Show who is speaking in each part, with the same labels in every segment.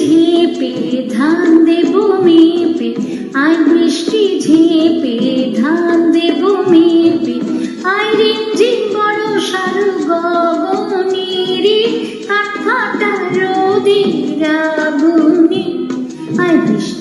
Speaker 1: ঝেপে, ধান দেব মেপে। আয় বৃষ্টি ঝেপে, ধান দেব মেপে। আয় রিমঝিম বড় সারু গগনেরে, কাঠ ফাটা রোদের আগুনে আয় বৃষ্টি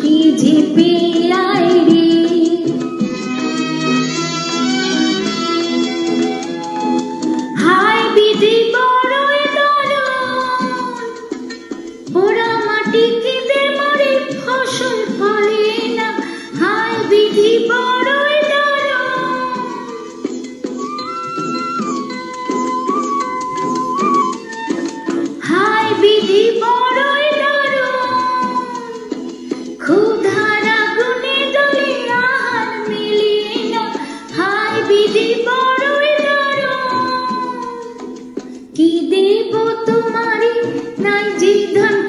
Speaker 1: जिधन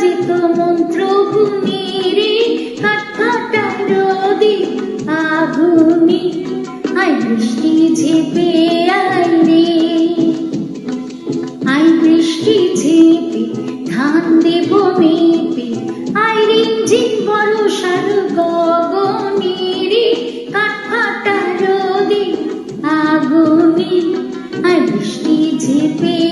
Speaker 1: যেত মন্ত্র গুণী রে কাঠাটা রোদে আগুনে। আই বৃষ্টি ঝেপে আয় রে। আই বৃষ্টি ঝেপে, ধান দেব মেপে। আই রিমঝিম বর্ষার গগনে কাঠ ফাটা রোদে আগুনে। আই বৃষ্টি ঝেপে